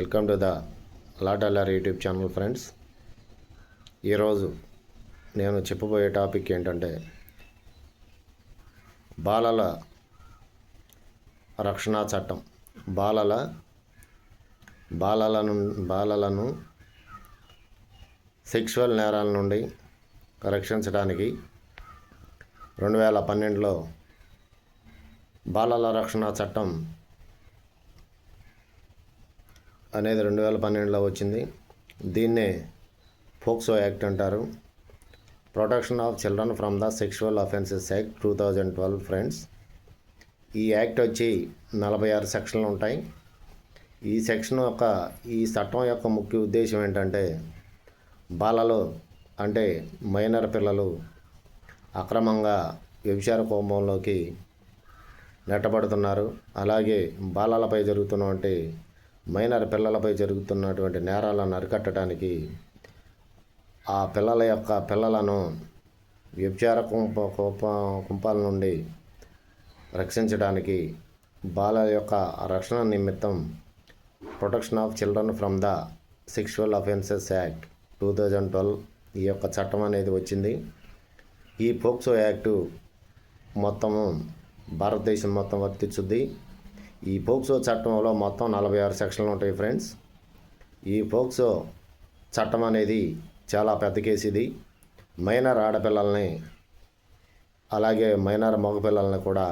Welcome to the లాటల్లర్ YouTube channel friends. ఈరోజు నేను చెప్పబోయే టాపిక్ ఏంటంటే బాలల రక్షణ చట్టం. బాలల బాలలను బాలలను సెక్షువల్ నేరాల నుండి రక్షించడానికి రెండు వేల పన్నెండులో బాలల రక్షణ చట్టం అనేది రెండు వేల పన్నెండులో వచ్చింది. దీన్నే ఫోక్సో యాక్ట్ అంటారు. Protection of children from the sexual offences act two thousand twelve friends. ఈ యాక్ట్ వచ్చి నలభై ఆరు సెక్షన్లు ఉంటాయి. ఈ సెక్షన్ యొక్క ఈ చట్టం యొక్క ముఖ్య ఉద్దేశం ఏంటంటే బాలలు అంటే మైనర్ పిల్లలు అక్రమంగా వ్యభిచార కోపంలోకి నెట్టబడుతున్నారు. అలాగే బాలలపై జరుగుతున్నటువంటి మైనర్ పిల్లలపై జరుగుతున్నటువంటి నేరాలను అరికట్టడానికి ఆ పిల్లల యొక్క పిల్లలను వ్యభిచార కుంప కోప కుంపాల నుండి రక్షించడానికి బాలల యొక్క రక్షణ నిమిత్తం protection of children from the sexual offences act two thousand twelve ఈ యొక్క చట్టం అనేది వచ్చింది. ఈ పోక్సో యాక్టు మొత్తము భారతదేశం మొత్తం వర్తించుద్ది. ఈ పోక్సో చట్టంలో మొత్తం నలభై ఆరు సెక్షన్లు ఉంటాయి ఫ్రెండ్స్. ఈ పోక్సో చట్టం అనేది చాలా పెద్ద కేసు ఇది మైనర్ ఆడపిల్లల్ని అలాగే మైనర్ మగపిల్లల్ని కూడా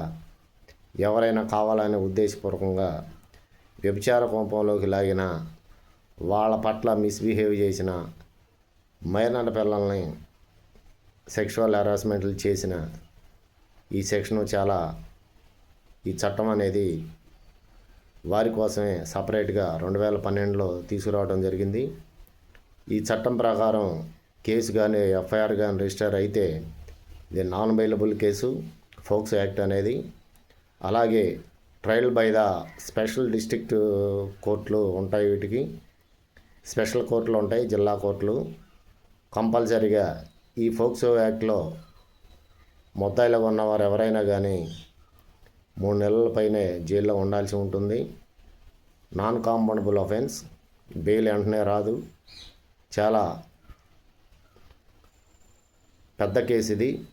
ఎవరైనా కావాలనే ఉద్దేశపూర్వకంగా వ్యభిచార కోపంలోకి లాగిన వాళ్ళ పట్ల మిస్బిహేవ్ చేసిన మైనర్ పిల్లల్ని సెక్షువల్ హెరాస్మెంట్లు చేసిన ఈ సెక్షన్ చాలా ఈ చట్టం అనేది వారి కోసమే సపరేట్గా రెండు వేల పన్నెండులో తీసుకురావడం జరిగింది. ఈ చట్టం ప్రకారం కేసు కానీ ఎఫ్ఐఆర్ కానీ రిజిస్టర్ అయితే ఇది non bailable case POCSO act అనేది. అలాగే trial by the special district కోర్టులు ఉంటాయి వీటికి. స్పెషల్ కోర్టులు ఉంటాయి జిల్లా కోర్టులు. కంపల్సరీగా ఈ ఫోక్సో యాక్ట్లో మొత్తాయిలో ఉన్నవారు ఎవరైనా కానీ మూడు నెలల పైనే జైల్లో ఉండాల్సి ఉంటుంది. Non compoundable offence. బెయిల్ వెంటనే రాదు. చాలా పెద్ద కేసు ఇది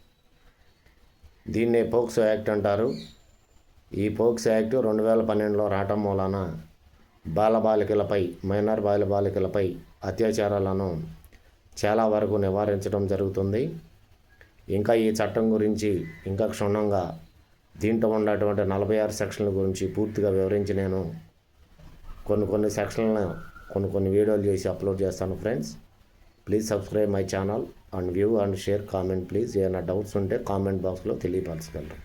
దీన్నే పోక్సో యాక్ట్ అంటారు. ఈ పోక్సో యాక్ట్ రెండు వేల పన్నెండులో రావటం మూలాన బాలబాలికలపై మైనర్ బాలబాలికలపై అత్యాచారాలను చాలా వరకు నివారించడం జరుగుతుంది. ఇంకా ఈ చట్టం గురించి ఇంకా క్షుణ్ణంగా దీంట్లో ఉన్నటువంటి నలభై ఆరు సెక్షన్ల గురించి పూర్తిగా వివరించి నేను కొన్ని కొన్ని సెక్షన్లను కొన్ని కొన్ని వీడియోలు చేసి అప్లోడ్ చేస్తాను friends. Please subscribe my channel and view and share comment please. ఏమైనా డౌట్స్ ఉంటే కామెంట్ బాక్స్లో తెలియపరచగలరు.